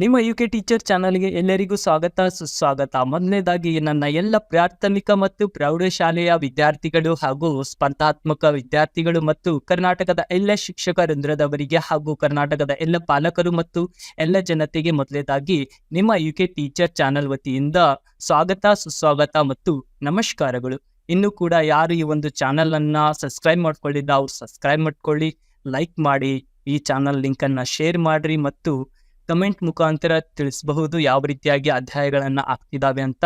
ನಿಮ್ಮ U K teacher ಚಾನಲ್ಗೆ ಎಲ್ಲರಿಗೂ ಸ್ವಾಗತ, ಸುಸ್ವಾಗತ. ಮೊದಲನೇದಾಗಿ, ನನ್ನ ಎಲ್ಲ ಪ್ರಾಥಮಿಕ ಮತ್ತು ಪ್ರೌಢಶಾಲೆಯ ವಿದ್ಯಾರ್ಥಿಗಳು ಹಾಗೂ ಸ್ಪರ್ಧಾತ್ಮಕ ವಿದ್ಯಾರ್ಥಿಗಳು ಮತ್ತು ಕರ್ನಾಟಕದ ಎಲ್ಲ ಶಿಕ್ಷಕ ವೃಂದದವರಿಗೆ ಹಾಗೂ ಕರ್ನಾಟಕದ ಎಲ್ಲ ಪಾಲಕರು ಮತ್ತು ಎಲ್ಲ ಜನತೆಗೆ ಮೊದಲನೇದಾಗಿ, ನಿಮ್ಮ ಯು ಕೆ ಟೀಚರ್ ಚಾನಲ್ ವತಿಯಿಂದ ಸ್ವಾಗತ, ಸುಸ್ವಾಗತ ಮತ್ತು ನಮಸ್ಕಾರಗಳು. ಇನ್ನು ಕೂಡ ಯಾರು ಈ ಒಂದು ಚಾನಲ್ ಅನ್ನ ಸಬ್ಸ್ಕ್ರೈಬ್ ಮಾಡ್ಕೊಳ್ಳಿಲ್ಲ ಅವ್ರು ಸಬ್ಸ್ಕ್ರೈಬ್ ಮಾಡ್ಕೊಳ್ಳಿ ಲೈಕ್ ಮಾಡಿ, ಈ ಚಾನಲ್ ಲಿಂಕ್ ಅನ್ನ ಶೇರ್ ಮಾಡಿರಿ ಮತ್ತು ಕಮೆಂಟ್ ಮುಖಾಂತರ ತಿಳಿಸಬಹುದು ಯಾವ ರೀತಿಯಾಗಿ ಅಧ್ಯಾಯಗಳನ್ನು ಆಗ್ತಿದ್ದಾವೆ ಅಂತ.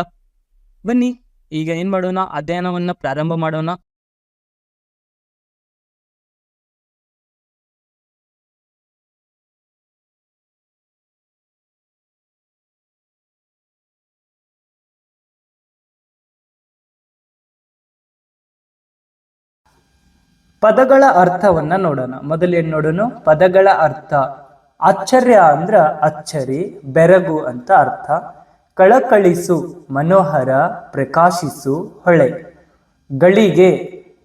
ಬನ್ನಿ, ಈಗ ಏನು ಮಾಡೋಣ? ಅಧ್ಯಯನವನ್ನ ಪ್ರಾರಂಭ ಮಾಡೋಣ. ಪದಗಳ ಅರ್ಥವನ್ನ ನೋಡೋಣ. ಮೊದಲು ನೋಡೋಣ? ಪದಗಳ ಅರ್ಥ. ಆಶ್ಚರ್ಯ ಅಂದ್ರ ಅಚ್ಚರಿ, ಬೆರಗು ಅಂತ ಅರ್ಥ. ಕಳಕಳಿಸು, ಮನೋಹರ, ಪ್ರಕಾಶಿಸು, ಹೊಳೆ. ಗಳಿಗೆ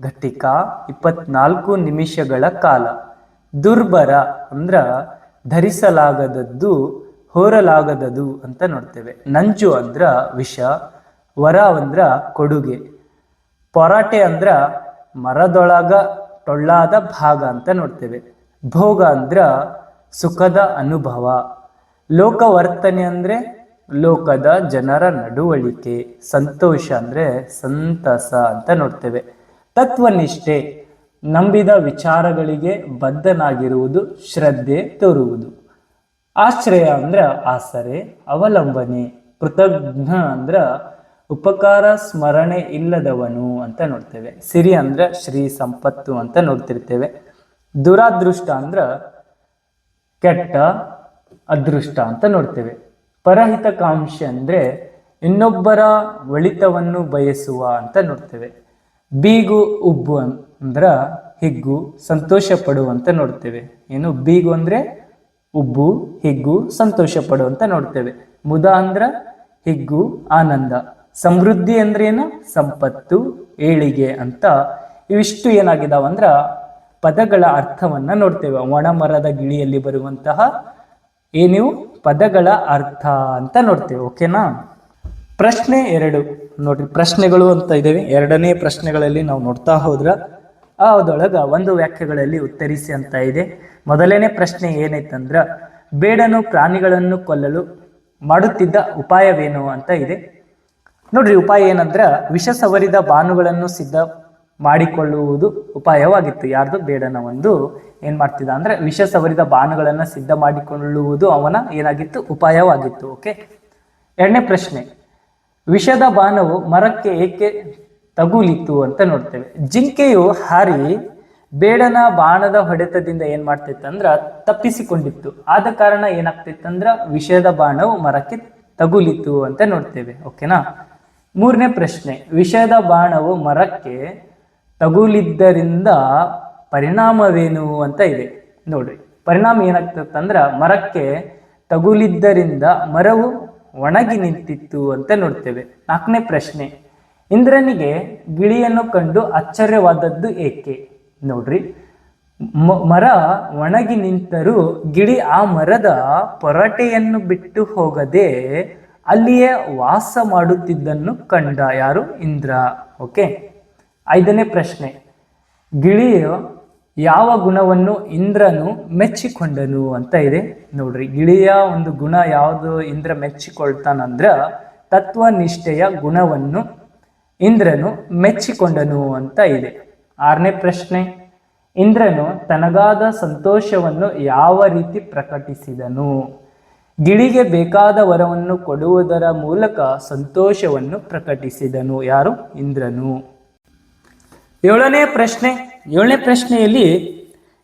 ಘಟಿಕ ಇಪ್ಪತ್ನಾಲ್ಕು ನಿಮಿಷಗಳ ಕಾಲ. ದುರ್ಬರ ಅಂದ್ರ ಧರಿಸಲಾಗದದ್ದು, ಹೋರಲಾಗದದು ಅಂತ ನೋಡ್ತೇವೆ. ನಂಜು ಅಂದ್ರ ವಿಷ, ವರ ಅಂದ್ರ ಕೊಡುಗೆ. ಪೊರಾಟೆ ಅಂದ್ರ ಮರದೊಳಗ ಟೊಳ್ಳಾದ ಭಾಗ ಅಂತ ನೋಡ್ತೇವೆ. ಭೋಗ ಅಂದ್ರ ಸುಖದ ಅನುಭವ. ಲೋಕವರ್ತನೆ ಅಂದ್ರೆ ಲೋಕದ ಜನರ ನಡುವಳಿಕೆ. ಸಂತೋಷ ಅಂದ್ರೆ ಸಂತಸ ಅಂತ ನೋಡ್ತೇವೆ. ತತ್ವನಿಷ್ಠೆ, ನಂಬಿದ ವಿಚಾರಗಳಿಗೆ ಬದ್ಧನಾಗಿರುವುದು ಶ್ರದ್ಧೆ ತೋರುವುದು. ಆಶ್ರಯ ಅಂದ್ರೆ ಆಸರೆ, ಅವಲಂಬನೆ, ಕೃತಜ್ಞ ಅಂದ್ರ ಉಪಕಾರ, ಸ್ಮರಣೆ ಇಲ್ಲದವನು ಅಂತ ನೋಡ್ತೇವೆ. ಸಿರಿ ಅಂದ್ರ ಶ್ರೀ ಸಂಪತ್ತು ಅಂತ ನೋಡ್ತಿರ್ತೇವೆ. ದುರಾದೃಷ್ಟ ಅಂದ್ರ ಕೆಟ್ಟ ಅದೃಷ್ಟ ಅಂತ ನೋಡ್ತೇವೆ. ಪರಹಿತಕಾಂಕ್ಷೆ ಅಂದ್ರೆ ಇನ್ನೊಬ್ಬರ ಒಳಿತವನ್ನು ಬಯಸುವ ಅಂತ ನೋಡ್ತೇವೆ. ಬೀಗು ಉಬ್ಬು ಅಂದ್ರೆ ಅಂದ್ರ ಹಿಗ್ಗು, ಸಂತೋಷ ಪಡುವಂತ ನೋಡ್ತೇವೆ. ಏನು? ಬೀಗು ಅಂದ್ರೆ ಉಬ್ಬು, ಹಿಗ್ಗು, ಸಂತೋಷ ಪಡು ಅಂತ ನೋಡ್ತೇವೆ. ಮುದ ಅಂದ್ರ ಹಿಗ್ಗು, ಆನಂದ. ಸಮೃದ್ಧಿ ಅಂದ್ರೇನು ಸಂಪತ್ತು, ಏಳಿಗೆ ಅಂತ ಇವಿಷ್ಟು ಏನಾಗಿದಾವ ಅಂದ್ರ ಪದಗಳ ಅರ್ಥವನ್ನ ನೋಡ್ತೇವೆ. ಒಣ ಮರದ ಗಿಳಿಯಲ್ಲಿ ಬರುವಂತಹ ಏನು ಪದಗಳ ಅರ್ಥ ಅಂತ ನೋಡ್ತೇವೆ ಓಕೆನಾ ಪ್ರಶ್ನೆ ಎರಡು. ನೋಡ್ರಿ, ಪ್ರಶ್ನೆಗಳು ಅಂತ ಇದ್ದೇವೆ ಎರಡನೇ ಪ್ರಶ್ನೆಗಳಲ್ಲಿ ನಾವು ನೋಡ್ತಾ ಹೋದ್ರ ಅದೊಳಗ ಒಂದು ವಾಕ್ಯಗಳಲ್ಲಿ ಉತ್ತರಿಸಿ ಅಂತ ಇದೆ. ಮೊದಲನೇ ಪ್ರಶ್ನೆ ಏನೈತಂದ್ರ, ಬೇಡನು ಪ್ರಾಣಿಗಳನ್ನು ಕೊಲ್ಲಲು ಮಾಡುತ್ತಿದ್ದ ಉಪಾಯವೇನು ಅಂತ ಇದೆ. ನೋಡ್ರಿ, ಉಪಾಯ ಏನಂದ್ರ, ವಿಷ ಸವರಿದ ಬಾನುಗಳನ್ನು ಸಿದ್ಧ ಮಾಡಿಕೊಳ್ಳುವುದು ಉಪಾಯವಾಗಿತ್ತು. ಯಾರ್ದು? ಬೇಡನ ಒಂದು ಏನ್ ಮಾಡ್ತಿದ್ದ ಅಂದ್ರೆ ವಿಷ ಸವರಿದ ಬಾಣಗಳನ್ನು ಸಿದ್ಧ ಮಾಡಿಕೊಳ್ಳುವುದು ಅವನ ಏನಾಗಿತ್ತು? ಉಪಾಯವಾಗಿತ್ತು. ಓಕೆ? ಎರಡನೇ ಪ್ರಶ್ನೆ. ವಿಷದ ಬಾಣವು ಮರಕ್ಕೆ ಏಕೆ ತಗುಲಿತ್ತು ಅಂತ ನೋಡ್ತೇವೆ. ಜಿಂಕೆಯು ಹಾರಿ ಬೇಡನ ಬಾಣದ ಹೊಡೆತದಿಂದ ಏನ್ ಮಾಡ್ತಿತ್ತಂದ್ರ ತಪ್ಪಿಸಿಕೊಂಡಿತ್ತು. ಆದ ಕಾರಣ ಏನಾಗ್ತಿತ್ತಂದ್ರ ವಿಷದ ಬಾಣವು ಮರಕ್ಕೆ ತಗುಲಿತ್ತು ಅಂತ ನೋಡ್ತೇವೆ. ಓಕೆನಾ? ಮೂರನೇ ಪ್ರಶ್ನೆ. ವಿಷದ ಬಾಣವು ಮರಕ್ಕೆ ತಗುಲಿದ್ದರಿಂದ ಪರಿಣಾಮವೇನು ಅಂತ ಇದೆ. ನೋಡ್ರಿ, ಪರಿಣಾಮ ಏನಾಗ್ತದಂದ್ರೆ ಮರಕ್ಕೆ ತಗುಲಿದ್ದರಿಂದ ಮರವು ಒಣಗಿ ನಿಂತಿತ್ತು ಅಂತ ನೋಡ್ತೇವೆ. ನಾಲ್ಕನೇ ಪ್ರಶ್ನೆ, ಇಂದ್ರನಿಗೆ ಗಿಳಿಯನ್ನು ಕಂಡು ಆಶ್ಚರ್ಯವಾದದ್ದು ಏಕೆ? ನೋಡ್ರಿ ಮರ ಒಣಗಿ ನಿಂತರೂ ಗಿಳಿ ಆ ಮರದ ಪೊರಟೆಯನ್ನು ಬಿಟ್ಟು ಹೋಗದೆ ಅಲ್ಲಿಯೇ ವಾಸ ಮಾಡುತ್ತಿದ್ದನ್ನು ಕಂಡ ಯಾರು? ಇಂದ್ರ. ಓಕೆ ಐದನೇ ಪ್ರಶ್ನೆ. ಗಿಳಿಯು ಯಾವ ಗುಣವನ್ನು ಇಂದ್ರನು ಮೆಚ್ಚಿಕೊಂಡನು ಅಂತ ಇದೆ. ನೋಡ್ರಿ, ಗಿಳಿಯ ಒಂದು ಗುಣ ಯಾವುದು? ಇಂದ್ರ ಮೆಚ್ಚಿಕೊಳ್ತಾನಂದ್ರ ತತ್ವನಿಷ್ಠೆಯ ಗುಣವನ್ನು ಇಂದ್ರನು ಮೆಚ್ಚಿಕೊಂಡನು ಅಂತ ಇದೆ. ಆರನೇ ಪ್ರಶ್ನೆ. ಇಂದ್ರನು ತನಗಾದ ಸಂತೋಷವನ್ನು ಯಾವ ರೀತಿ ಪ್ರಕಟಿಸಿದನು? ಗಿಳಿಗೆ ಬೇಕಾದ ವರವನ್ನು ಕೊಡುವುದರ ಮೂಲಕ ಸಂತೋಷವನ್ನು ಪ್ರಕಟಿಸಿದನು ಯಾರು? ಇಂದ್ರನು. ಏಳನೇ ಪ್ರಶ್ನೆ, ಏಳನೇ ಪ್ರಶ್ನೆಯಲ್ಲಿ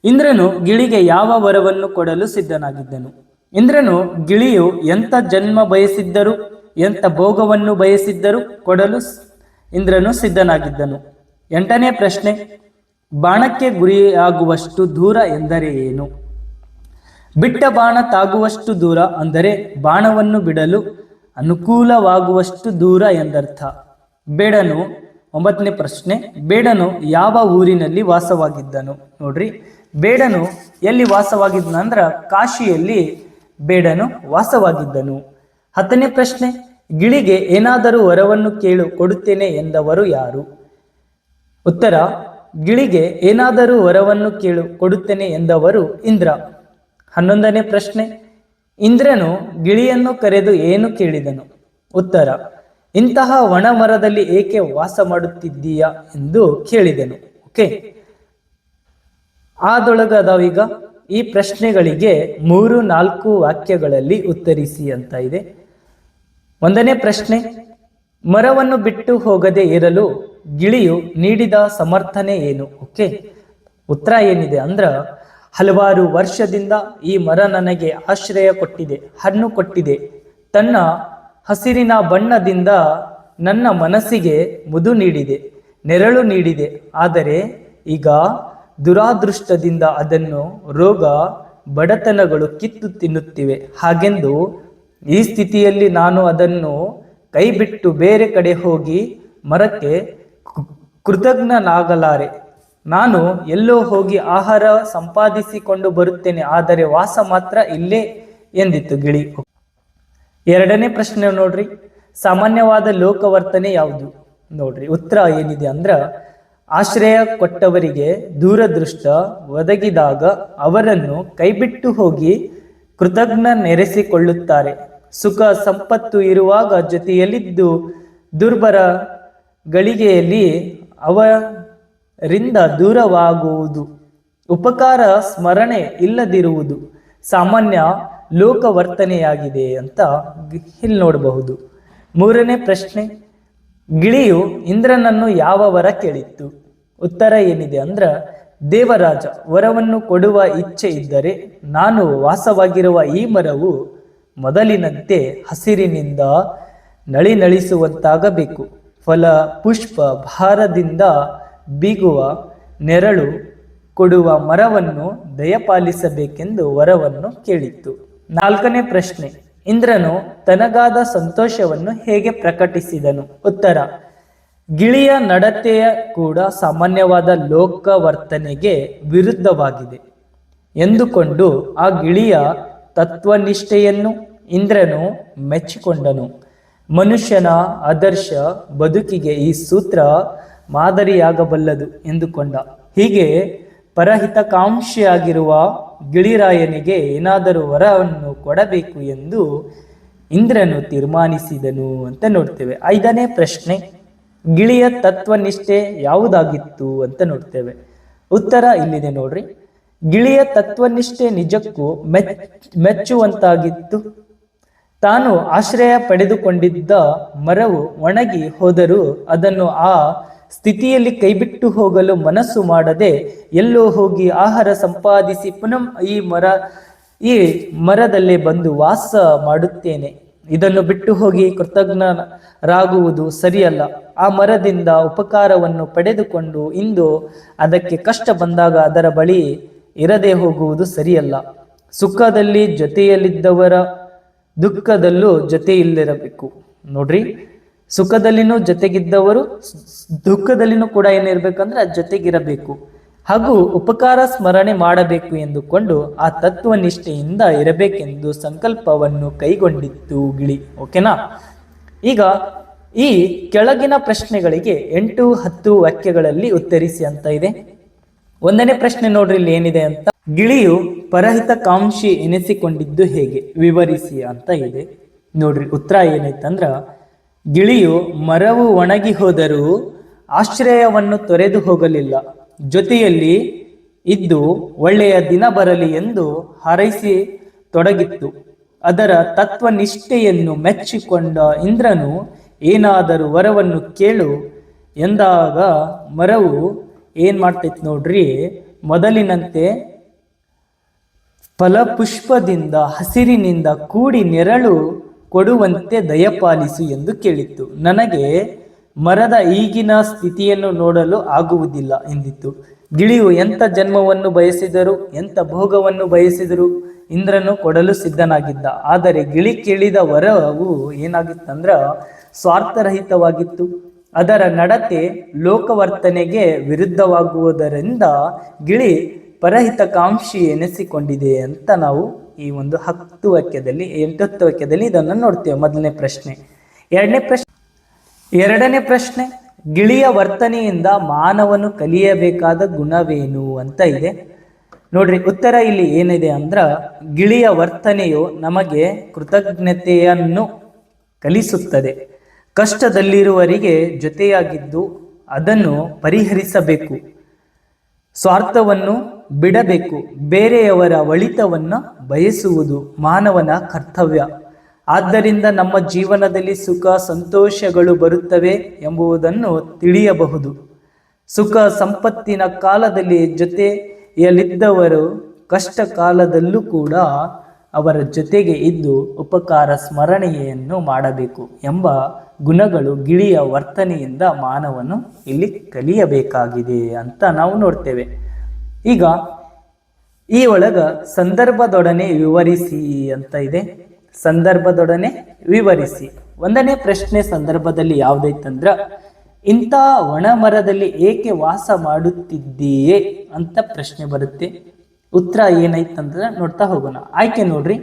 ಇಂದ್ರನು ಗಿಳಿಗೆ ಯಾವ ವರವನ್ನು ಕೊಡಲು ಸಿದ್ಧನಾಗಿದ್ದನು? ಇಂದ್ರನು ಗಿಳಿಯು ಎಂಥ ಜನ್ಮ ಬಯಸಿದ್ದರು ಎಂಥ ಭೋಗವನ್ನು ಬಯಸಿದ್ದರು ಕೊಡಲು ಇಂದ್ರನು ಸಿದ್ಧನಾಗಿದ್ದನು. ಎಂಟನೇ ಪ್ರಶ್ನೆ, ಬಾಣಕ್ಕೆ ಗುರಿಯಾಗುವಷ್ಟು ದೂರ ಎಂದರೆ ಏನು? ಬಿಟ್ಟ ಬಾಣ ತಾಗುವಷ್ಟು ದೂರ ಅಂದರೆ ಬಾಣವನ್ನು ಬಿಡಲು ಅನುಕೂಲವಾಗುವಷ್ಟು ದೂರ ಎಂದರ್ಥ. ಬೇಡನು ಒಂಬತ್ತನೇ ಪ್ರಶ್ನೆ, ಬೇಡನು ಯಾವ ಊರಿನಲ್ಲಿ ವಾಸವಾಗಿದ್ದನು? ನೋಡ್ರಿ, ಬೇಡನು ಎಲ್ಲಿ ವಾಸವಾಗಿದ್ದನು ಅಂದ್ರ ಕಾಶಿಯಲ್ಲಿ ಬೇಡನು ವಾಸವಾಗಿದ್ದನು. ಹತ್ತನೇ ಪ್ರಶ್ನೆ, ಗಿಳಿಗೆ ಏನಾದರೂ ವರವನ್ನು ಕೇಳು, ಕೊಡುತ್ತೇನೆ ಎಂದವರು ಯಾರು? ಉತ್ತರ, ಗಿಳಿಗೆ ಏನಾದರೂ ವರವನ್ನು ಕೇಳು, ಕೊಡುತ್ತೇನೆ ಎಂದವರು ಇಂದ್ರ. ಹನ್ನೊಂದನೇ ಪ್ರಶ್ನೆ, ಇಂದ್ರನು ಗಿಳಿಯನ್ನು ಕರೆದು ಏನು ಕೇಳಿದನು? ಉತ್ತರ ಇಂತಹ ಒಣ ಮರದಲ್ಲಿ ಏಕೆ ವಾಸ ಮಾಡುತ್ತಿದ್ದೀಯಾ ಎಂದು ಕೇಳಿದೆನು. ಓಕೆ. ಆದೊಳಗದವೀಗ ಈ ಪ್ರಶ್ನೆಗಳಿಗೆ ಮೂರು ನಾಲ್ಕು ವಾಕ್ಯಗಳಲ್ಲಿ ಉತ್ತರಿಸಿ ಅಂತ ಇದೆ. ಒಂದನೇ ಪ್ರಶ್ನೆ, ಮರವನ್ನು ಬಿಟ್ಟು ಹೋಗದೆ ಇರಲು ಗಿಳಿಯು ನೀಡಿದ ಸಮರ್ಥನೆ ಏನು? ಓಕೆ. ಉತ್ತರ ಏನಿದೆ ಅಂದ್ರ, ಹಲವಾರು ವರ್ಷದಿಂದ ಈ ಮರ ನನಗೆ ಆಶ್ರಯ ಕೊಟ್ಟಿದೆ, ಹಣ್ಣು ಕೊಟ್ಟಿದೆ, ತನ್ನ ಹಸಿರಿನ ಬಣ್ಣದಿಂದ ನನ್ನ ಮನಸ್ಸಿಗೆ ಮುದು ನೀಡಿದೆ, ನೆರಳು ನೀಡಿದೆ. ಆದರೆ ಈಗ ದುರಾದೃಷ್ಟದಿಂದ ಅದನ್ನು ರೋಗ, ಬಡತನಗಳು ಕಿತ್ತು ತಿನ್ನುತ್ತಿವೆ. ಹಾಗೆಂದು ಈ ಸ್ಥಿತಿಯಲ್ಲಿ ನಾನು ಅದನ್ನು ಕೈಬಿಟ್ಟು ಬೇರೆ ಕಡೆ ಹೋಗಿ ಮರಕ್ಕೆ ಕೃತಜ್ಞನಾಗಲಾರೆ. ನಾನು ಎಲ್ಲೋ ಹೋಗಿ ಆಹಾರ ಸಂಪಾದಿಸಿಕೊಂಡು ಬರುತ್ತೇನೆ, ಆದರೆ ವಾಸ ಮಾತ್ರ ಇಲ್ಲೇ ಎಂದಿತ್ತು ಗಿಳಿ. ಎರಡನೇ ಪ್ರಶ್ನೆ ನೋಡ್ರಿ. ಸಾಮಾನ್ಯವಾದ ಲೋಕವರ್ತನೆ ಯಾವುದು? ನೋಡ್ರಿ, ಉತ್ತರ ಏನಿದೆ ಅಂದ್ರ, ಆಶ್ರಯ ಕೊಟ್ಟವರಿಗೆ ದೂರದೃಷ್ಟ ಒದಗಿದಾಗ ಅವರನ್ನು ಕೈಬಿಟ್ಟು ಹೋಗಿ ಕೃತಜ್ಞ ನೆರೆಸಿಕೊಳ್ಳುತ್ತಾರೆ. ಸುಖ, ಸಂಪತ್ತು ಇರುವಾಗ ಜೊತೆಯಲ್ಲಿದ್ದು ದುರ್ಬರ ಗಳಿಗೆಯಲ್ಲಿ ಅವರಿಂದ ದೂರವಾಗುವುದು. ಉಪಕಾರ, ಸ್ಮರಣೆ ಇಲ್ಲದಿರುವುದು. ಸಾಮಾನ್ಯ ಲೋಕವರ್ತನೆಯಾಗಿದೆ ಅಂತ ಇಲ್ಲಿ ನೋಡಬಹುದು. ಮೂರನೇ ಪ್ರಶ್ನೆ, ಗಿಳಿಯು ಇಂದ್ರನನ್ನು ಯಾವ ವರ ಕೇಳಿತ್ತು? ಉತ್ತರ ಏನಿದೆ ಅಂದ್ರ, ದೇವರಾಜ, ವರವನ್ನು ಕೊಡುವ ಇಚ್ಛೆ ಇದ್ದರೆ ನಾನು ವಾಸವಾಗಿರುವ ಈ ಮರವು ಮೊದಲಿನಂತೆ ಹಸಿರಿನಿಂದ ನಳಿನಳಿಸುವಂತಾಗಬೇಕು. ಫಲ, ಪುಷ್ಪ, ಭಾರದಿಂದ ಬೀಗುವ ನೆರಳು ಕೊಡುವ ಮರವನ್ನು ದಯಪಾಲಿಸಬೇಕೆಂದು ವರವನ್ನು ಕೇಳಿತ್ತು. ನಾಲ್ಕನೇ ಪ್ರಶ್ನೆ. ಇಂದ್ರನು ತನಗಾದ ಸಂತೋಷವನ್ನು ಹೇಗೆ ಪ್ರಕಟಿಸಿದನು? ಉತ್ತರ. ಗಿಳಿಯ ನಡತೆಯ ಕೂಡ ಸಾಮಾನ್ಯವಾದ ಲೋಕವರ್ತನೆಗೆ ವಿರುದ್ಧವಾಗಿದೆ. ಎಂದುಕೊಂಡು ಆ ಗಿಳಿಯ ತತ್ವನಿಷ್ಠೆಯನ್ನು ಇಂದ್ರನು ಮೆಚ್ಚಿಕೊಂಡನು. ಮನುಷ್ಯನ ಆದರ್ಶ ಬದುಕಿಗೆ ಈ ಸೂತ್ರ ಮಾದರಿಯಾಗಬಲ್ಲದು ಎಂದುಕೊಂಡ. ಹೀಗೆ ಪರಹಿತಕಾಂಕ್ಷಿಯಾಗಿರುವ ಗಿಳಿರಾಯನಿಗೆ ಏನಾದರೂ ವರವನ್ನು ಕೊಡಬೇಕು ಎಂದು ಇಂದ್ರನು ತೀರ್ಮಾನಿಸಿದನು ಅಂತ ನೋಡ್ತೇವೆ. ಐದನೇ ಪ್ರಶ್ನೆ, ಗಿಳಿಯ ತತ್ವನಿಷ್ಠೆ ಯಾವುದಾಗಿತ್ತು ಅಂತ ನೋಡ್ತೇವೆ. ಉತ್ತರ ಇಲ್ಲಿದೆ ನೋಡ್ರಿ. ಗಿಳಿಯ ತತ್ವನಿಷ್ಠೆ ನಿಜಕ್ಕೂ ಮೆಚ್, ಮೆಚ್ಚುವಂತಾಗಿತ್ತು. ತಾನು ಆಶ್ರಯ ಪಡೆದುಕೊಂಡಿದ್ದ ಮರವು ಒಣಗಿ ಹೋದರೂ ಅದನ್ನು ಆ ಸ್ಥಿತಿಯಲ್ಲಿ ಕೈಬಿಟ್ಟು ಹೋಗಲು ಮನಸ್ಸು ಮಾಡದೆ ಎಲ್ಲೋ ಹೋಗಿ ಆಹಾರ ಸಂಪಾದಿಸಿ ಪುನಃ ಈ ಮರ, ಈ ಮರದಲ್ಲೇ ಬಂದು ವಾಸ ಮಾಡುತ್ತೇನೆ. ಇದನ್ನು ಬಿಟ್ಟು ಹೋಗಿ ಕೃತಜ್ಞರಾಗುವುದು ಸರಿಯಲ್ಲ. ಆ ಮರದಿಂದ ಉಪಕಾರವನ್ನು ಪಡೆದುಕೊಂಡು ಇಂದು ಅದಕ್ಕೆ ಕಷ್ಟ ಬಂದಾಗ ಅದರ ಬಳಿ ಇರದೆ ಹೋಗುವುದು ಸರಿಯಲ್ಲ. ಸುಖದಲ್ಲಿ ಜೊತೆಯಲ್ಲಿದ್ದವರ, ದುಃಖದಲ್ಲೂ ಜೊತೆಯಲ್ಲಿರಬೇಕು. ನೋಡ್ರಿ. ಸುಖದಲ್ಲಿನೂ ಜೊತೆಗಿದ್ದವರು, ದುಃಖದಲ್ಲಿನೂ ಕೂಡ ಏನಿರ್ಬೇಕಂದ್ರೆ ಜೊತೆಗಿರಬೇಕು. ಹಾಗೂ ಉಪಕಾರ ಸ್ಮರಣೆ ಮಾಡಬೇಕು ಎಂದುಕೊಂಡು ಆ ತತ್ವ ನಿಷ್ಠೆಯಿಂದ ಇರಬೇಕೆಂದು ಸಂಕಲ್ಪವನ್ನು ಕೈಗೊಂಡಿತ್ತು ಗಿಳಿ. ಓಕೆನಾ? ಈಗ ಈ ಕೆಳಗಿನ ಪ್ರಶ್ನೆಗಳಿಗೆ ಎಂಟು, ಹತ್ತು ವಾಕ್ಯಗಳಲ್ಲಿ ಉತ್ತರಿಸಿ ಅಂತ ಇದೆ. ಒಂದನೇ ಪ್ರಶ್ನೆ ನೋಡ್ರಿ ಇಲ್ಲಿ ಏನಿದೆ ಅಂತ. ಗಿಳಿಯು ಪರಹಿತಕಾಂಕ್ಷಿ ಎನಿಸಿಕೊಂಡಿದ್ದು ಹೇಗೆ? ವಿವರಿಸಿ ಅಂತ ಇದೆ. ನೋಡ್ರಿ, ಉತ್ತರ ಏನೈತಂದ್ರ ಗಿಳಿಯು ಮರವು ಒಣಗಿ ಹೋದರೂ ಆಶ್ರಯವನ್ನು ತೊರೆದು ಹೋಗಲಿಲ್ಲ. ಜೊತೆಯಲ್ಲಿ ಇದ್ದು ಒಳ್ಳೆಯ ದಿನ ಬರಲಿ ಎಂದು ಹಾರೈಸಿ ತೊಡಗಿತ್ತು. ಅದರ ತತ್ವನಿಷ್ಠೆಯನ್ನು ಮೆಚ್ಚಿಕೊಂಡ ಇಂದ್ರನು ಏನಾದರೂ ವರವನ್ನು ಕೇಳು ಎಂದಾಗ ಮರವು ಏನ್ ಮಾಡ್ತೈತಿ ನೋಡ್ರಿ, ಮೊದಲಿನಂತೆ ಫಲಪುಷ್ಪದಿಂದ ಹಸಿರಿನಿಂದ ಕೂಡಿ ನೆರಳು ಕೊಡುವಂತೆ ದಯಪಾಲಿಸು ಎಂದು ಕೇಳಿತ್ತು. ನನಗೆ ಮರದ ಈಗಿನ ಸ್ಥಿತಿಯನ್ನು ನೋಡಲು ಆಗುವುದಿಲ್ಲ ಎಂದಿತ್ತು. ಗಿಳಿಯು ಎಂಥ ಜನ್ಮವನ್ನು ಬಯಸಿದರು, ಎಂಥ ಭೋಗವನ್ನು ಬಯಸಿದರು, ಇಂದ್ರನು ಕೊಡಲು ಸಿದ್ಧನಾಗಿದ್ದ. ಆದರೆ ಗಿಳಿ ಕೇಳಿದ ವರವು ಏನಾಗಿತ್ತಂದ್ರ ಸ್ವಾರ್ಥರಹಿತವಾಗಿತ್ತು. ಅದರ ನಡತೆ ಲೋಕವರ್ತನೆಗೆ ವಿರುದ್ಧವಾಗುವುದರಿಂದ ಗಿಳಿ ಪರಹಿತಕಾಂಕ್ಷಿ ಎನಿಸಿಕೊಂಡಿದೆ ಅಂತ ನಾವು ಈ ಒಂದು ಹತ್ತು ವಾಕ್ಯದಲ್ಲಿ ಎಂಟತ್ತು ವಾಕ್ಯದಲ್ಲಿ ಇದನ್ನು ನೋಡ್ತೇವೆ. ಮೊದಲನೇ ಪ್ರಶ್ನೆ. ಎರಡನೇ ಪ್ರಶ್ನೆ. ಎರಡನೇ ಪ್ರಶ್ನೆ, ಗಿಳಿಯ ವರ್ತನೆಯಿಂದ ಮಾನವನು ಕಲಿಯಬೇಕಾದ ಗುಣವೇನು ಅಂತ ಇದೆ. ನೋಡ್ರಿ, ಉತ್ತರ ಇಲ್ಲಿ ಏನಿದೆ ಅಂದ್ರ, ಗಿಳಿಯ ವರ್ತನೆಯು ನಮಗೆ ಕೃತಜ್ಞತೆಯನ್ನು ಕಲಿಸುತ್ತದೆ. ಕಷ್ಟದಲ್ಲಿರುವವರಿಗೆ ಜೊತೆಯಾಗಿದ್ದು ಅದನ್ನು ಪರಿಹರಿಸಬೇಕು. ಸ್ವಾರ್ಥವನ್ನು ಬಿಡಬೇಕು. ಬೇರೆಯವರ ಒಳಿತವನ್ನು ಬಯಸುವುದು ಮಾನವನ ಕರ್ತವ್ಯ. ಆದ್ದರಿಂದ ನಮ್ಮ ಜೀವನದಲ್ಲಿ ಸುಖ, ಸಂತೋಷಗಳು ಬರುತ್ತವೆ ಎಂಬುದನ್ನು ತಿಳಿಯಬಹುದು. ಸುಖ ಸಂಪತ್ತಿನ ಕಾಲದಲ್ಲಿ ಜೊತೆಯಲ್ಲಿದ್ದವರು ಕಷ್ಟ ಕಾಲದಲ್ಲೂ ಕೂಡ ಅವರ ಜೊತೆಗೆ ಇದ್ದು ಉಪಕಾರ ಸ್ಮರಣೆಯನ್ನು ಮಾಡಬೇಕು ಎಂಬ ಗುಣಗಳು ಗಿಳಿಯ ವರ್ತನೆಯಿಂದ ಮಾನವನು ಇಲ್ಲಿ ಕಲಿಯಬೇಕಾಗಿದೆ ಅಂತ ನಾವು ನೋಡ್ತೇವೆ. ಈಗ ಈ ಒಳಗ ಸಂದರ್ಭದೊಡನೆ ವಿವರಿಸಿ ಅಂತ ಇದೆ. ಸಂದರ್ಭದೊಡನೆ ವಿವರಿಸಿ. ಒಂದನೇ ಪ್ರಶ್ನೆ ಸಂದರ್ಭದಲ್ಲಿ ಯಾವ್ದೈತಂದ್ರ, ಇಂಥ ಒಣ ಮರದಲ್ಲಿ ಏಕೆ ವಾಸ ಮಾಡುತ್ತಿದ್ದೀಯೇ ಅಂತ ಪ್ರಶ್ನೆ ಬರುತ್ತೆ. ಉತ್ತರ ಏನೈತಂದ್ರೆ ನೋಡ್ತಾ ಹೋಗೋಣ. ಆಯ್ಕೆ ನೋಡ್ರಿ.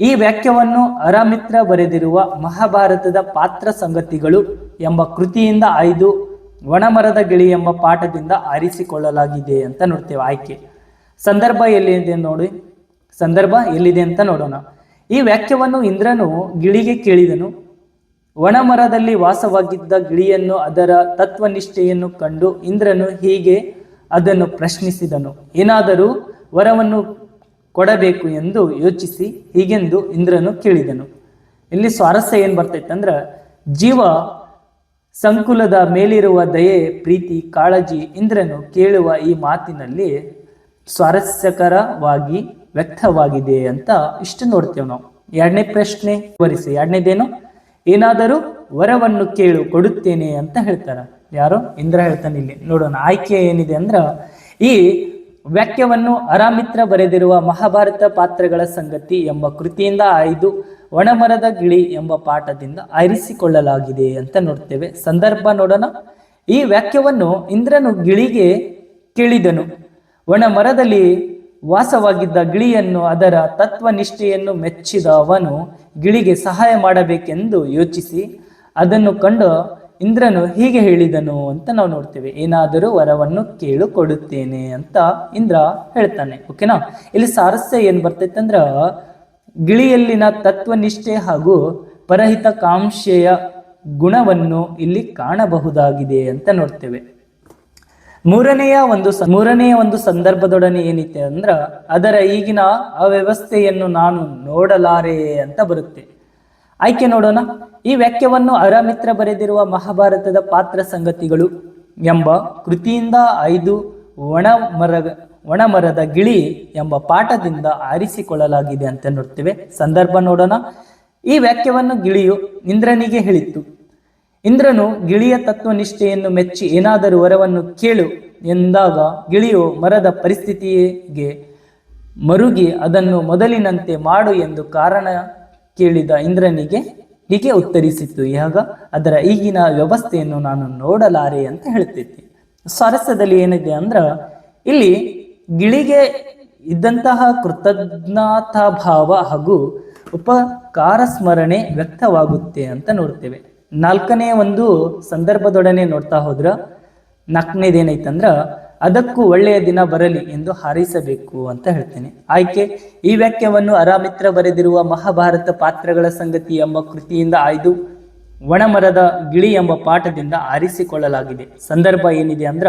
ಈ ವಾಕ್ಯವನ್ನು ಅರಾಮಿತ್ರ ಬರೆದಿರುವ ಮಹಾಭಾರತದ ಪಾತ್ರ ಸಂಗತಿಗಳು ಎಂಬ ಕೃತಿಯಿಂದ ಆಯ್ದು ಒಣಮರದ ಗಿಳಿ ಎಂಬ ಪಾಠದಿಂದ ಆರಿಸಿಕೊಳ್ಳಲಾಗಿದೆ ಅಂತ ನೋಡ್ತೇವೆ ಆಯ್ಕೆ. ಸಂದರ್ಭ ಎಲ್ಲಿದೆ ನೋಡಿ. ಸಂದರ್ಭ ಎಲ್ಲಿದೆ ಅಂತ ನೋಡೋಣ. ಈ ವಾಕ್ಯವನ್ನು ಇಂದ್ರನು ಗಿಳಿಗೆ ಕೇಳಿದನು. ಒಣಮರದಲ್ಲಿ ವಾಸವಾಗಿದ್ದ ಗಿಳಿಯನ್ನು ಅದರ ತತ್ವನಿಷ್ಠೆಯನ್ನು ಕಂಡು ಇಂದ್ರನು ಹೀಗೆ ಅದನ್ನು ಪ್ರಶ್ನಿಸಿದನು. ಏನಾದರೂ ವರವನ್ನು ಕೊಡಬೇಕು ಎಂದು ಯೋಚಿಸಿ ಹೀಗೆಂದು ಇಂದ್ರನು ಕೇಳಿದನು. ಇಲ್ಲಿ ಸ್ವಾರಸ್ಯ ಏನು ಬರ್ತೈತೆ ಅಂದ್ರೆ ಜೀವ ಸಂಕುಲದ ಮೇಲಿರುವ ದಯೆ, ಪ್ರೀತಿ, ಕಾಳಜಿ ಇಂದ್ರನು ಕೇಳುವ ಈ ಮಾತಿನಲ್ಲಿ ಸ್ವಾರಸ್ಯಕರವಾಗಿ ವ್ಯಕ್ತವಾಗಿದೆ ಅಂತ ಇಷ್ಟು ನೋಡ್ತೇವೆ ನಾವು. ಎರಡನೇ ಪ್ರಶ್ನೆ ವಿವರಿಸಿ. ಎರಡನೇದೇನು? ಏನಾದರೂ ವರವನ್ನು ಕೇಳು, ಕೊಡುತ್ತೇನೆ ಅಂತ ಹೇಳ್ತಾರ ಯಾರು? ಇಂದ್ರ ಹೇಳ್ತಾನೆ ಇಲ್ಲಿ. ನೋಡೋಣ, ಆಯ್ಕೆ ಏನಿದೆ ಅಂದ್ರ ಈ ವಾಕ್ಯವನ್ನು ಅರಾಮಿತ್ರ ಬರೆದಿರುವ ಮಹಾಭಾರತ ಪಾತ್ರಗಳ ಸಂಗತಿ ಎಂಬ ಕೃತಿಯಿಂದ ಆಯ್ದು ಒಣಮರದ ಗಿಳಿ ಎಂಬ ಪಾಠದಿಂದ ಆರಿಸಿಕೊಳ್ಳಲಾಗಿದೆ ಅಂತ ನೋಡ್ತೇವೆ. ಸಂದರ್ಭ ನೋಡೋಣ. ಈ ವಾಕ್ಯವನ್ನು ಇಂದ್ರನು ಗಿಳಿಗೆ ಕೇಳಿದನು. ಒಣ ಮರದಲ್ಲಿ ವಾಸವಾಗಿದ್ದ ಗಿಳಿಯನ್ನು ಅದರ ತತ್ವನಿಷ್ಠೆಯನ್ನು ಮೆಚ್ಚಿದ ಅವನು ಗಿಳಿಗೆ ಸಹಾಯ ಮಾಡಬೇಕೆಂದು ಯೋಚಿಸಿ ಅದನ್ನು ಕಂಡು ಇಂದ್ರನು ಹೀಗೆ ಹೇಳಿದನು ಅಂತ ನಾವು ನೋಡ್ತೇವೆ. ಏನಾದರೂ ವರವನ್ನು ಕೇಳು ಅಂತ ಇಂದ್ರ ಹೇಳ್ತಾನೆ. ಓಕೆನಾ? ಇಲ್ಲಿ ಸಾರಸ್ಯ ಏನ್ ಬರ್ತೈತೆ ಅಂದ್ರ ಗಿಳಿಯಲ್ಲಿನ ತತ್ವನಿಷ್ಠೆ ಹಾಗೂ ಪರಹಿತ ಕಾಂಕ್ಷೆಯ ಗುಣವನ್ನು ಇಲ್ಲಿ ಕಾಣಬಹುದಾಗಿದೆ ಅಂತ ನೋಡ್ತೇವೆ. ಮೂರನೆಯ ಒಂದು ಮೂರನೆಯ ಒಂದು ಸಂದರ್ಭದೊಡನೆ ಏನಿದೆ ಅಂದ್ರ, ಅದರ ಈಗಿನ ಅವ್ಯವಸ್ಥೆಯನ್ನು ನಾನು ನೋಡಲಾರೆ ಅಂತ ಬರುತ್ತೆ. ಆಯ್ಕೆ ನೋಡೋಣ. ಈ ವ್ಯಾಖ್ಯವನ್ನು ಅರಮಿತ್ರ ಬರೆದಿರುವ ಮಹಾಭಾರತದ ಪಾತ್ರ ಸಂಗತಿಗಳು ಎಂಬ ಕೃತಿಯಿಂದ ಐದು ಒಣ ಮರ ಒಣ ಮರದ ಗಿಳಿ ಎಂಬ ಪಾಠದಿಂದ ಆರಿಸಿಕೊಳ್ಳಲಾಗಿದೆ ಅಂತ ನೋಡ್ತೇವೆ ಸಂದರ್ಭ ನೋಡೋಣ. ಈ ವಾಕ್ಯವನ್ನು ಗಿಳಿಯು ಇಂದ್ರನಿಗೆ ಹೇಳಿತ್ತು. ಇಂದ್ರನು ಗಿಳಿಯ ತತ್ವನಿಷ್ಠೆಯನ್ನು ಮೆಚ್ಚಿ ಏನಾದರೂ ವರವನ್ನು ಕೇಳು ಎಂದಾಗ ಗಿಳಿಯು ಮರದ ಪರಿಸ್ಥಿತಿಗೆ ಮರುಗಿ ಅದನ್ನು ಮೊದಲಿನಂತೆ ಮಾಡು ಎಂದು ಕಾರಣ ಕೇಳಿದ ಇಂದ್ರನಿಗೆ ಹೀಗೆ ಉತ್ತರಿಸಿತು ಯಾಗ ಅದರ ಈಗಿನ ವ್ಯವಸ್ಥೆಯನ್ನು ನಾನು ನೋಡಲಾರೆ ಅಂತ ಹೇಳ್ತಿದ್ದೆ ಸ್ವಾರಸ್ಯದಲ್ಲಿ ಏನಿದೆ ಅಂದ್ರೆ ಇಲ್ಲಿ ಗಿಳಿಗೆ ಇದ್ದಂತಹ ಕೃತಜ್ಞತಾ ಭಾವ ಹಾಗೂ ಉಪಕಾರ ಸ್ಮರಣೆ ವ್ಯಕ್ತವಾಗುತ್ತೆ ಅಂತ ನೋಡ್ತೇವೆ. ನಾಲ್ಕನೇ ಒಂದು ಸಂದರ್ಭದೊಡನೆ ನೋಡ್ತಾ ಹೋದ್ರ, ನಾಲ್ಕನೇದೇನೈತಂದ್ರ, ಅದಕ್ಕೂ ಒಳ್ಳೆಯ ದಿನ ಬರಲಿ ಎಂದು ಹಾರೈಸಬೇಕು ಅಂತ ಹೇಳ್ತೇನೆ. ಆಯ್ಕೆ, ಈ ವಾಕ್ಯವನ್ನು ಅರಾಮಿತ್ರ ಬರೆದಿರುವ ಮಹಾಭಾರತ ಪಾತ್ರಗಳ ಸಂಗತಿ ಎಂಬ ಕೃತಿಯಿಂದ ಆಯ್ದು ಒಣಮರದ ಗಿಳಿ ಎಂಬ ಪಾಠದಿಂದ ಆರಿಸಿಕೊಳ್ಳಲಾಗಿದೆ. ಸಂದರ್ಭ ಏನಿದೆ ಅಂದ್ರ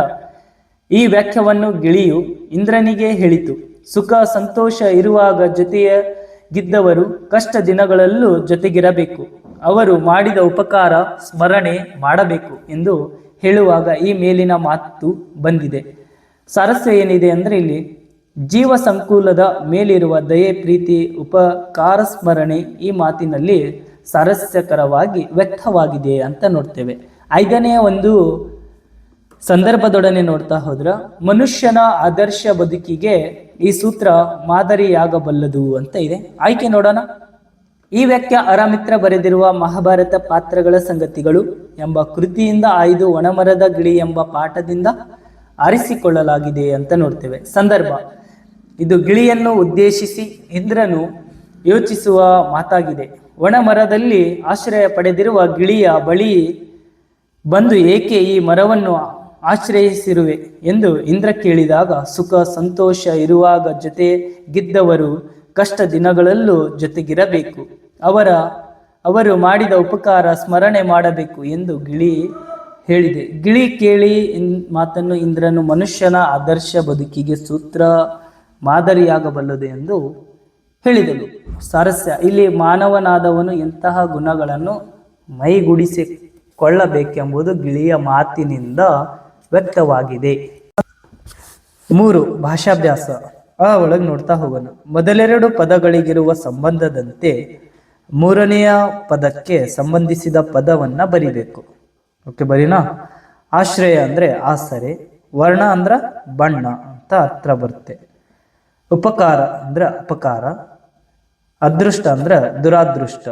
ಈ ವ್ಯಾಖ್ಯವನ್ನು ಗಿಳಿಯು ಇಂದ್ರನಿಗೆ ಹೇಳಿತು. ಸುಖ, ಸಂತೋಷ ಇರುವಾಗ ಜೊತೆಯಾಗಿದ್ದವರು ಕಷ್ಟ ದಿನಗಳಲ್ಲೂ ಜೊತೆಗಿರಬೇಕು. ಅವರು ಮಾಡಿದ ಉಪಕಾರ ಸ್ಮರಣೆ ಮಾಡಬೇಕು ಎಂದು ಹೇಳುವಾಗ ಈ ಮೇಲಿನ ಮಾತು ಬಂದಿದೆ. ಸಾರಸ್ಯ ಏನಿದೆ ಅಂದರೆ ಇಲ್ಲಿ, ಜೀವ ಸಂಕುಲದ ಮೇಲಿರುವ ದಯೆ, ಪ್ರೀತಿ, ಉಪಕಾರ, ಸ್ಮರಣೆ ಈ ಮಾತಿನಲ್ಲಿ ಸಾರಸ್ಯಕರವಾಗಿ ವ್ಯಕ್ತವಾಗಿದೆ ಅಂತ ನೋಡ್ತೇವೆ. ಐದನೆಯ ಒಂದು ಸಂದರ್ಭದೊಡನೆ ನೋಡ್ತಾ ಹೋದ್ರ, ಮನುಷ್ಯನ ಆದರ್ಶ ಬದುಕಿಗೆ ಈ ಸೂತ್ರ ಮಾದರಿಯಾಗಬಲ್ಲದು ಅಂತ ಇದೆ. ಆಯ್ಕೆ ನೋಡೋಣ. ಈ ವ್ಯಕ್ತಿಯ ಅರಾಮಿತ್ರ ಬರೆದಿರುವ ಮಹಾಭಾರತ ಪಾತ್ರಗಳ ಸಂಗತಿಗಳು ಎಂಬ ಕೃತಿಯಿಂದ ಆಯ್ದು ಒಣಮರದ ಗಿಳಿ ಎಂಬ ಪಾಠದಿಂದ ಆರಿಸಿಕೊಳ್ಳಲಾಗಿದೆ ಅಂತ ನೋಡ್ತೇವೆ. ಸಂದರ್ಭ. ಇದು ಗಿಳಿಯನ್ನು ಉದ್ದೇಶಿಸಿ ಇಂದ್ರನು ಯೋಚಿಸುವ ಮಾತಾಗಿದೆ. ಒಣ ಮರದಲ್ಲಿ ಆಶ್ರಯ ಪಡೆದಿರುವ ಗಿಳಿಯ ಬಳಿ ಬಂದು ಏಕೆ ಈ ಮರವನ್ನು ಆಶ್ರಯಿಸಿರುವೆ ಎಂದು ಇಂದ್ರ ಕೇಳಿದಾಗ ಸುಖ ಸಂತೋಷ ಇರುವಾಗ ಜೊತೆ ಗಿದ್ದವರು ಕಷ್ಟ ದಿನಗಳಲ್ಲೂ ಜೊತೆಗಿರಬೇಕು. ಅವರ, ಅವರು ಮಾಡಿದ ಉಪಕಾರ ಸ್ಮರಣೆ ಮಾಡಬೇಕು ಎಂದು ಗಿಳಿ ಹೇಳಿದೆ. ಗಿಳಿ ಕೇಳಿ ಮಾತನ್ನು ಇಂದ್ರನು ಮನುಷ್ಯನ ಆದರ್ಶ ಬದುಕಿಗೆ ಸೂತ್ರ ಮಾದರಿಯಾಗಬಲ್ಲದೆ ಎಂದು ಹೇಳಿದಳು ಸಾರಸ್ಯ, ಇಲ್ಲಿ ಮಾನವನಾದವನು ಎಂತಹ ಗುಣಗಳನ್ನು ಮೈಗೂಡಿಸಿಕೊಳ್ಳಬೇಕೆಂಬುದು ಗಿಳಿಯ ಮಾತಿನಿಂದ ವ್ಯಕ್ತವಾಗಿದೆ ಮೂರು, ಭಾಷಾಭ್ಯಾಸ. ಆ ಒಳಗೆ ನೋಡ್ತಾ ಹೋಗೋಣ. ಮೊದಲೆರಡು ಪದಗಳಿಗಿರುವ ಸಂಬಂಧದಂತೆ ಮೂರನೆಯ ಪದಕ್ಕೆ ಸಂಬಂಧಿಸಿದ ಪದವನ್ನ ಬರಿಬೇಕು. ಓಕೆ, ಬರೀನಾ? ಆಶ್ರಯ ಅಂದ್ರೆ ಆಸರೆ, ವರ್ಣ ಅಂದ್ರ ಬಣ್ಣ ಅಂತ ಹತ್ರ ಬರುತ್ತೆ. ಉಪಕಾರ ಅಂದ್ರ ಅಪಕಾರ, ಅದೃಷ್ಟ ಅಂದ್ರ ದುರಾದೃಷ್ಟ.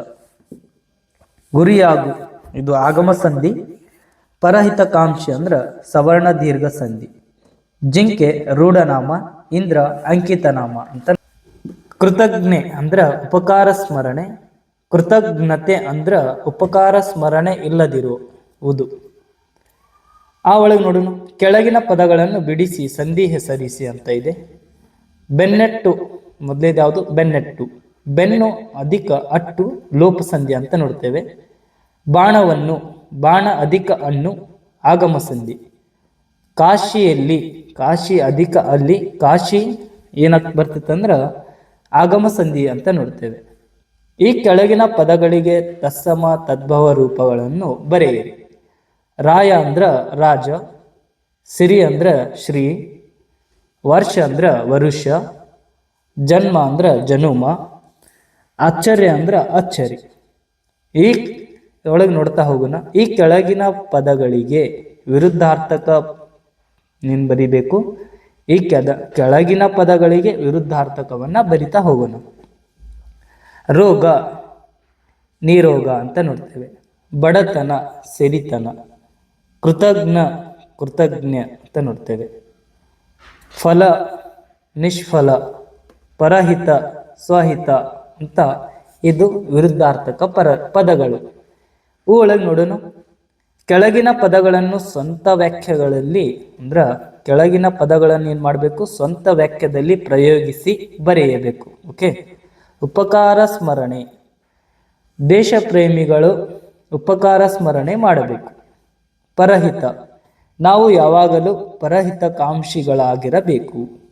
ಗುರಿಯಾಗು, ಇದು ಆಗಮ ಸಂಧಿ. ಪರಹಿತಕಾಂಕ್ಷಿ ಅಂದ್ರ ಸವರ್ಣ ದೀರ್ಘ ಸಂಧಿ. ಜಿಂಕೆ, ರೂಢನಾಮ, ಇಂದ್ರ, ಅಂಕಿತನಾಮ ಅಂತ. ಕೃತಜ್ಞೆ ಅಂದ್ರ ಉಪಕಾರ ಸ್ಮರಣೆ. ಕೃತಜ್ಞತೆ ಅಂದ್ರ ಉಪಕಾರ ಸ್ಮರಣೆ ಇಲ್ಲದಿರುವುದು. ಆ ಒಳಗೆ ನೋಡೋಣ ಕೆಳಗಿನ ಪದಗಳನ್ನು ಬಿಡಿಸಿ, ಸಂಧಿ ಹೆಸರಿಸಿ ಅಂತ ಇದೆ. ಬೆನ್ನೆಟ್ಟು, ಮೊದಲೇದು ಯಾವುದು? ಬೆನ್ನೆಟ್ಟು. ಬೆನ್ನು ಅಧಿಕ ಅಟ್ಟು ಲೋಪ ಸಂಧಿ ಅಂತ ನೋಡ್ತೇವೆ. ಬಾಣವನ್ನು ಬಾಣ ಅಧಿಕ ಅನ್ನು ಆಗಮ ಸಂಧಿ ಕಾಶಿಯಲ್ಲಿ, ಕಾಶಿ ಅಧಿಕ ಅಲ್ಲಿ, ಕಾಶಿ ಏನಕ್ಕೆ ಬರ್ತೈತಂದ್ರ ಆಗಮ ಸಂಧಿ ಅಂತ ನೋಡ್ತೇವೆ. ಈ ಕೆಳಗಿನ ಪದಗಳಿಗೆ ತತ್ಸಮ, ತದ್ಭವ ರೂಪಗಳನ್ನು ಬರೆಯಿರಿ. ರಾಯ ಅಂದ್ರ ರಾಜ, ಸಿರಿ ಅಂದ್ರ ಶ್ರೀ, ವರ್ಷ ಅಂದ್ರ ವರುಷ, ಜನ್ಮ ಅಂದ್ರ ಜನುಮ, ಅಚ್ಚರಿ ಅಂದ್ರ ಅಚ್ಚರಿ. ಈ ಒಳಗೆ ನೋಡ್ತಾ ಹೋಗೋಣ ಈ ಕೆಳಗಿನ ಪದಗಳಿಗೆ ವಿರುದ್ಧಾರ್ಥಕ ನೀನ್ ಬರಿಬೇಕು, ಈ ಕೆದ, ಕೆಳಗಿನ ಪದಗಳಿಗೆ ವಿರುದ್ಧಾರ್ಥಕವನ್ನ ಬರಿತಾ ಹೋಗೋಣ ರೋಗ, ನೀರೋಗ ಅಂತ ನೋಡ್ತೇವೆ. ಬಡತನ, ಸಿರಿತನ, ಕೃತಜ್ಞ ಕೃತಜ್ಞ ಅಂತ ನೋಡ್ತೇವೆ. ಫಲ, ನಿಷ್ಫಲ, ಪರಹಿತ, ಸ್ವಹಿತ ಅಂತ ಇದು ವಿರುದ್ಧಾರ್ಥಕ ಪರ, ಪದಗಳು. ಒಳಗೆ ನೋಡೋಣ ಕೆಳಗಿನ ಪದಗಳನ್ನು ಸ್ವಂತ ವ್ಯಾಖ್ಯೆಗಳಲ್ಲಿ ಅಂದ್ರ ಕೆಳಗಿನ ಪದಗಳನ್ನು ಏನ್ ಮಾಡಬೇಕು? ಸ್ವಂತ ವ್ಯಾಖ್ಯದಲ್ಲಿ ಪ್ರಯೋಗಿಸಿ ಬರೆಯಬೇಕು. ಓಕೆ ಉಪಕಾರ ಸ್ಮರಣೆ. ದೇಶ ಪ್ರೇಮಿಗಳು ಉಪಕಾರ ಸ್ಮರಣೆ ಮಾಡಬೇಕು. ಪರಹಿತ. ನಾವು ಯಾವಾಗಲೂ ಪರಹಿತಕಾಂಕ್ಷಿಗಳಾಗಿರಬೇಕು.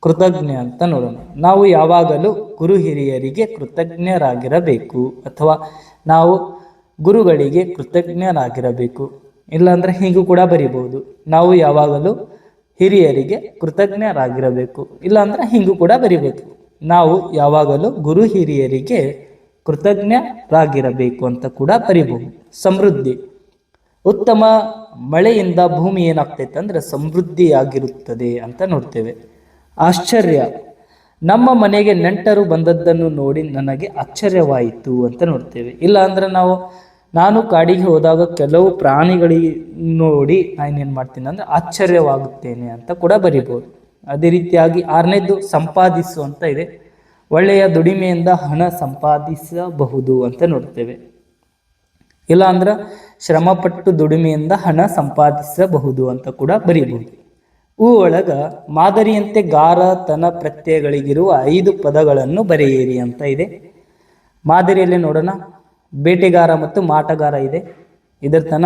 ಕೃತಜ್ಞ ಅಂತ ನೋಡೋಣ. ನಾವು ಯಾವಾಗಲೂ ಗುರು ಹಿರಿಯರಿಗೆ ಕೃತಜ್ಞರಾಗಿರಬೇಕು. ಅಥವಾ ನಾವು ಗುರುಗಳಿಗೆ ಕೃತಜ್ಞರಾಗಿರಬೇಕು ಇಲ್ಲಾಂದ್ರೆ ಹೀಗೂ ಕೂಡ ಬರಿಬಹುದು. ನಾವು ಯಾವಾಗಲೂ ಹಿರಿಯರಿಗೆ ಕೃತಜ್ಞರಾಗಿರಬೇಕು. ಇಲ್ಲಾಂದ್ರೆ ಹಿಂಗೂ ಕೂಡ ಬರಿಬೇಕು. ನಾವು ಯಾವಾಗಲೂ ಗುರು ಹಿರಿಯರಿಗೆ ಕೃತಜ್ಞರಾಗಿರಬೇಕು ಅಂತ ಕೂಡ ಬರಿಬಹುದು. ಸಮೃದ್ಧಿ. ಉತ್ತಮ ಮಳೆಯಿಂದ ಭೂಮಿ ಏನಾಗ್ತೈತೆ ಅಂದ್ರೆ ಸಮೃದ್ಧಿಯಾಗಿರುತ್ತದೆ ಅಂತ ನೋಡ್ತೇವೆ. ಆಶ್ಚರ್ಯ. ನಮ್ಮ ಮನೆಗೆ ನೆಂಟರು ಬಂದದ್ದನ್ನು ನೋಡಿ ನನಗೆ ಆಶ್ಚರ್ಯವಾಯಿತು ಅಂತ ನೋಡ್ತೇವೆ. ಇಲ್ಲ ಅಂದ್ರೆ ನಾವು, ನಾನು ಕಾಡಿಗೆ ಹೋದಾಗ ಕೆಲವು ಪ್ರಾಣಿಗಳಿಗೆ ನೋಡಿ ನಾನೇನು ಮಾಡ್ತೀನಿ ಅಂದ್ರೆ ಆಶ್ಚರ್ಯವಾಗುತ್ತೇನೆ ಅಂತ ಕೂಡ ಬರಿಬೋದು. ಅದೇ ರೀತಿಯಾಗಿ ಆರನೇದು ಸಂಪಾದಿಸು ಅಂತ ಇದೆ. ಒಳ್ಳೆಯ ದುಡಿಮೆಯಿಂದ ಹಣ ಸಂಪಾದಿಸಬಹುದು ಅಂತ ನೋಡ್ತೇವೆ. ಇಲ್ಲ ಅಂದ್ರೆ ಶ್ರಮಪಟ್ಟು ದುಡಿಮೆಯಿಂದ ಹಣ ಸಂಪಾದಿಸಬಹುದು ಅಂತ ಕೂಡ ಬರೀಬಹುದು ಹೂ ಒಳಗ ಮಾದರಿಯಂತೆ ಗಾರ, ತನ ಪ್ರತ್ಯಯಗಳಿಗಿರುವ ಐದು ಪದಗಳನ್ನು ಬರೆಯಿರಿ ಅಂತ ಇದೆ. ಮಾದರಿಯಲ್ಲಿ ನೋಡೋಣ. ಬೇಟೆಗಾರ ಮತ್ತು ಮಾಟಗಾರ ಇದೆ. ಇದರ ತನ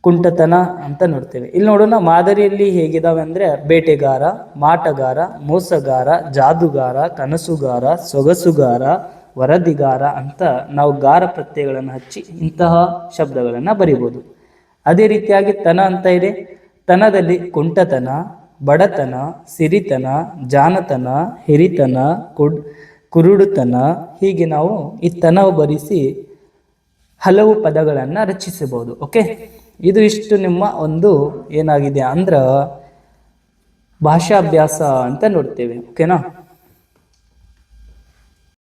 ಕುಂಟತನ ಅಂತ ನೋಡ್ತೇವೆ. ಇಲ್ಲಿ ನೋಡೋಣ ಮಾದರಿಯಲ್ಲಿ ಹೇಗಿದಾವೆ ಅಂದ್ರೆ ಬೇಟೆಗಾರ, ಮಾಟಗಾರ, ಮೋಸಗಾರ, ಜಾದುಗಾರ, ಕನಸುಗಾರ, ಸೊಗಸುಗಾರ, ವರದಿಗಾರ ಅಂತ ನಾವು ಗಾರ ಪ್ರತ್ಯಯಗಳನ್ನು ಹಚ್ಚಿ ಇಂತಹ ಶಬ್ದಗಳನ್ನು ಬರಿಬೋದು. ಅದೇ ರೀತಿಯಾಗಿ ತನ ಅಂತ ಇದೆ. ತನದಲ್ಲಿ ಕುಂಟತನ, ಬಡತನ, ಸಿರಿತನ, ಜಾನತನ, ಹಿರಿತನ, ಕುಡ್, ಕುರುಡುತನ ಹೀಗೆ ನಾವು ಈ ತನವು ಬರಿಸಿ ಹಲವು ಪದಗಳನ್ನು ರಚಿಸಬಹುದು, ಓಕೆ? ಇದು ಇಷ್ಟು ನಿಮ್ಮ ಒಂದು ಏನಾಗಿದೆ ಅಂದ್ರ ಭಾಷಾಭ್ಯಾಸ ಅಂತ ನೋಡ್ತೇವೆ, ಓಕೆನಾ?